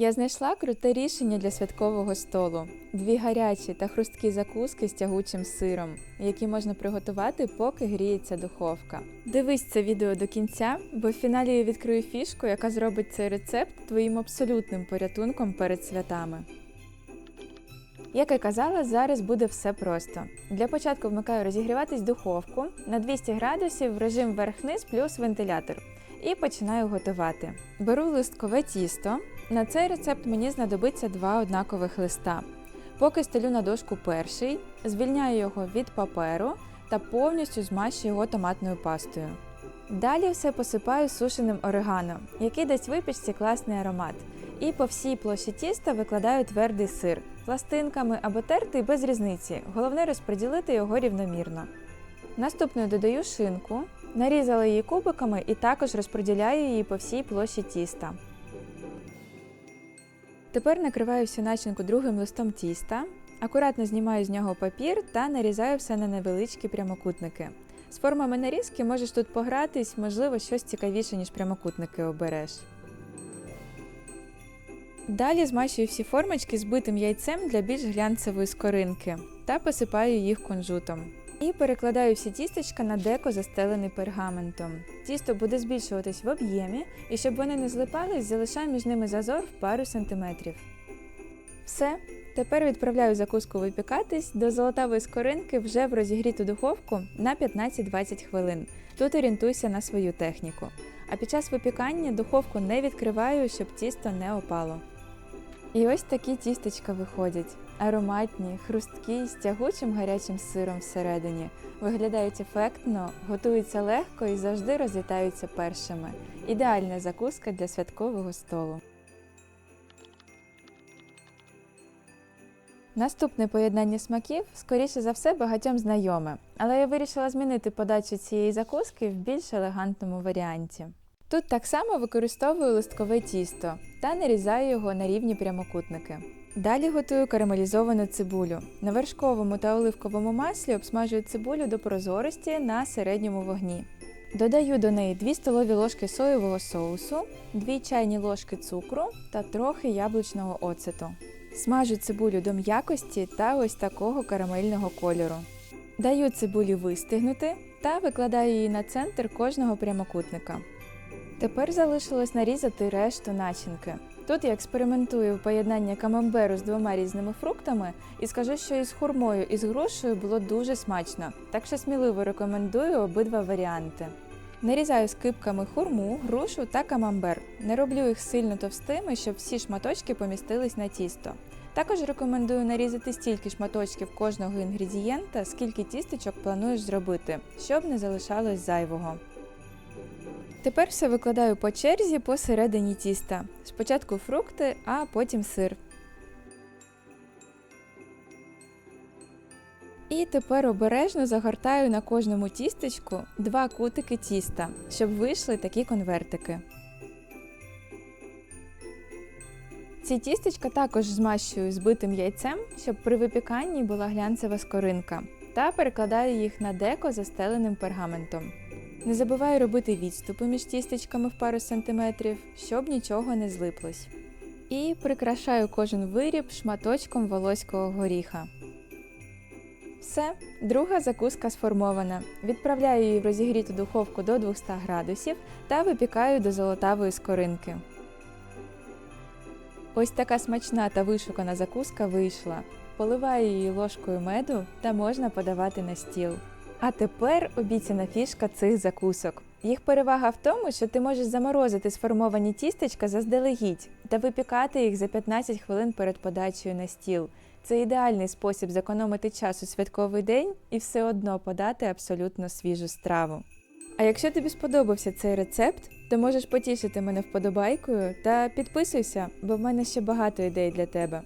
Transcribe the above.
Я знайшла круте рішення для святкового столу: дві гарячі та хрусткі закуски з тягучим сиром, які можна приготувати, поки гріється духовка. Дивись це відео до кінця, бо в фіналі я відкрию фішку, яка зробить цей рецепт твоїм абсолютним порятунком перед святами. Як і казала, зараз буде все просто. Для початку вмикаю розігріватись духовку на 200 градусів в режим верх-низ плюс вентилятор. І починаю готувати. Беру листкове тісто. На цей рецепт мені знадобиться два однакових листа. Поки стелю на дошку перший, звільняю його від паперу та повністю змащую його томатною пастою. Далі все посипаю сушеним орегано, який дасть випічці класний аромат. І по всій площі тіста викладаю твердий сир пластинками або тертий без різниці. Головне розподілити його рівномірно. Наступною додаю шинку, нарізала її кубиками і також розподіляю її по всій площі тіста. Тепер накриваю всю начинку другим листом тіста, акуратно знімаю з нього папір та нарізаю все на невеличкі прямокутники. З формами нарізки можеш тут погратись, можливо, щось цікавіше, ніж прямокутники обереш. Далі змащую всі формочки збитим яйцем для більш глянцевої скоринки та посипаю їх кунжутом. І перекладаю всі тістечка на деко, застелений пергаментом. Тісто буде збільшуватись в об'ємі, і щоб вони не злипались, залишаю між ними зазор в пару сантиметрів. Все. Тепер відправляю закуску випікатись до золотавої скоринки вже в розігріту духовку на 15-20 хвилин. Тут орієнтуйся на свою техніку. А під час випікання духовку не відкриваю, щоб тісто не опало. І ось такі тістечка виходять. Ароматні, хрусткі, з тягучим гарячим сиром всередині. Виглядають ефектно, готуються легко і завжди розлітаються першими. Ідеальна закуска для святкового столу. Наступне поєднання смаків, скоріше за все, багатьом знайоме, але я вирішила змінити подачу цієї закуски в більш елегантному варіанті. Тут так само використовую листкове тісто та нарізаю його на рівні прямокутники. Далі готую карамелізовану цибулю. На вершковому та оливковому маслі обсмажую цибулю до прозорості на середньому вогні. Додаю до неї 2 столові ложки соєвого соусу, 2 чайні ложки цукру та трохи яблучного оцету. Смажу цибулю до м'якості та ось такого карамельного кольору. Даю цибулі вистигнути та викладаю її на центр кожного прямокутника. Тепер залишилось нарізати решту начинки. Тут я експериментую поєднання камамберу з двома різними фруктами і скажу, що із хурмою і з грушею було дуже смачно, так що сміливо рекомендую обидва варіанти. Нарізаю скипками хурму, грушу та камамбер. Не роблю їх сильно товстими, щоб всі шматочки помістились на тісто. Також рекомендую нарізати стільки шматочків кожного інгредієнта, скільки тістечок плануєш зробити, щоб не залишалось зайвого. Тепер все викладаю по черзі посередині тіста. Спочатку фрукти, а потім сир. І тепер обережно загортаю на кожному тістечку два кутики тіста, щоб вийшли такі конвертики. Ці тістечка також змащую збитим яйцем, щоб при випіканні була глянцева скоринка, та перекладаю їх на деко застеленим пергаментом. Не забуваю робити відступи між тістечками в пару сантиметрів, щоб нічого не злиплось. І прикрашаю кожен виріб шматочком волоського горіха. Все, друга закуска сформована. Відправляю її в розігріту духовку до 200 градусів та випікаю до золотавої скоринки. Ось така смачна та вишукана закуска вийшла. Поливаю її ложкою меду та можна подавати на стіл. А тепер обіцяна фішка цих закусок. Їх перевага в тому, що ти можеш заморозити сформовані тістечка заздалегідь та випікати їх за 15 хвилин перед подачею на стіл. Це ідеальний спосіб зекономити час у святковий день і все одно подати абсолютно свіжу страву. А якщо тобі сподобався цей рецепт, то можеш потішити мене вподобайкою та підписуйся, бо в мене ще багато ідей для тебе.